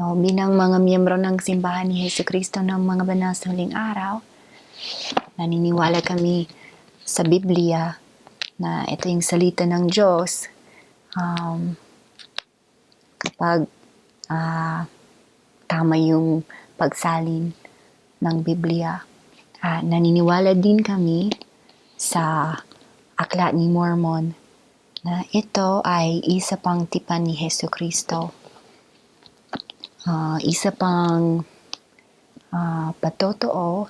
So, bilang mga miyembro ng simbahan ni Heso Kristo ng mga banal sa huling araw, naniniwala kami sa Biblia na ito yung salita ng Diyos. Um, kapag ah, tama yung pagsalin ng Biblia. Ah, naniniwala din kami sa aklat ni Mormon na ito ay isa pang tipan ni Heso Kristo. Ah, isa pang ah, patotoo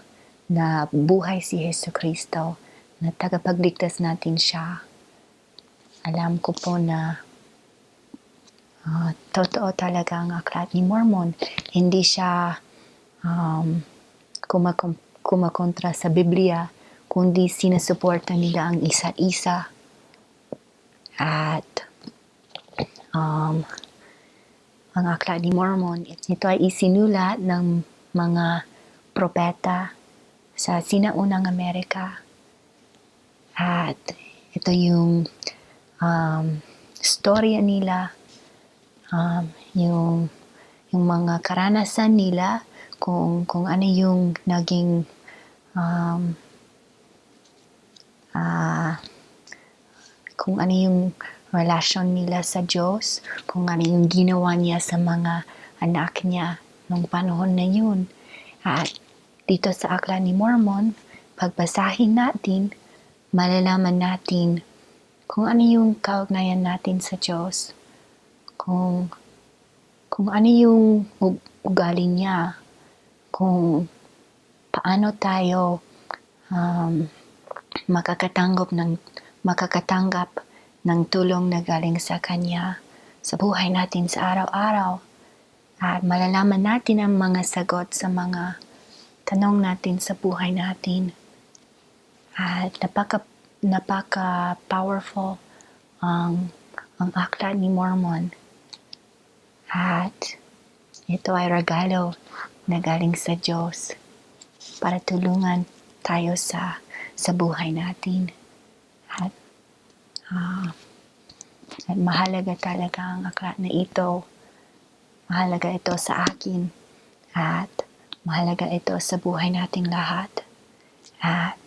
na buhay si Heso Kristo na tagapagligtas natin siya. Alam ko po na ah, totoo talaga ang aklat ni Mormon. Hindi siya um, kumakom- kumakontra sa Biblia, kundi sinusuporta nila ang isa't isa. At um, ang aklat ni Mormon, ito ay isinulat ng mga propeta sa sinaunang Amerika. At ito yung um, storya nila, um, yung, yung mga karanasan nila, kung, kung ano yung naging um, ah, kung ano yung relasyon nila sa Diyos, kung ano yung ginawa niya sa mga anak niya nung panahon na yun. At dito sa Akla ni Mormon, pagbasahin natin, malalaman natin kung ano yung kaugnayan natin sa Diyos, kung kung ano yung ug- ugali niya, kung paano tayo um, makakatanggap ng makakatanggap ng tulong na galing sa Kanya sa buhay natin sa araw-araw. At malalaman natin ang mga sagot sa mga tanong natin sa buhay natin. At napaka, napaka powerful ang ang aklat ni Mormon. At ito ay regalo na galing sa Diyos para tulungan tayo sa sa buhay natin. Ah, at mahalaga talaga ang aklat na ito. Mahalaga ito sa akin. At mahalaga ito sa buhay nating lahat. At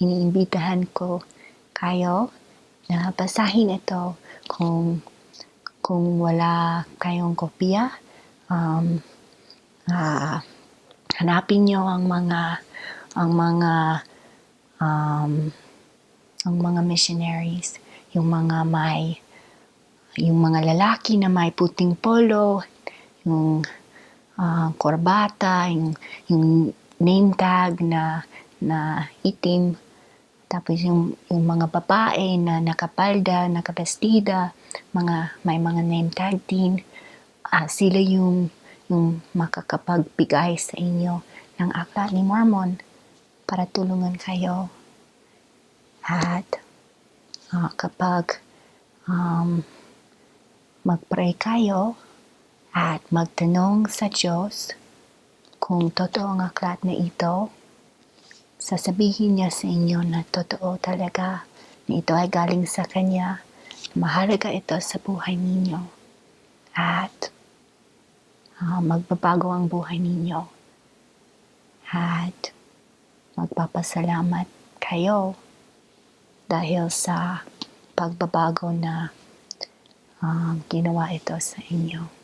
iniimbitahan ko kayo na basahin ito kung kung wala kayong kopya, um, ah, hanapin nyo ang mga ang mga um, ang mga missionaries, yung mga may yung mga lalaki na may puting polo, yung ah, korbata, yung, yung name tag na na itim, tapos yung, yung mga babae na nakapalda, nakabestida, mga, may mga name tag din. Ah, sila yung, yung makakapagbigay sa inyo ng aklat ni Mormon para tulungan kayo. At ah, kapag um, mag-pray kayo at magtanong sa Diyos kung totoo ang aklat na ito, sasabihin niya sa inyo na totoo talaga na ito ay galing sa Kanya. Mahalaga ito sa buhay ninyo. At ah, magbabago ang buhay ninyo. At magpapasalamat kayo dahil sa pagbabago na ah, ginawa ito sa inyo.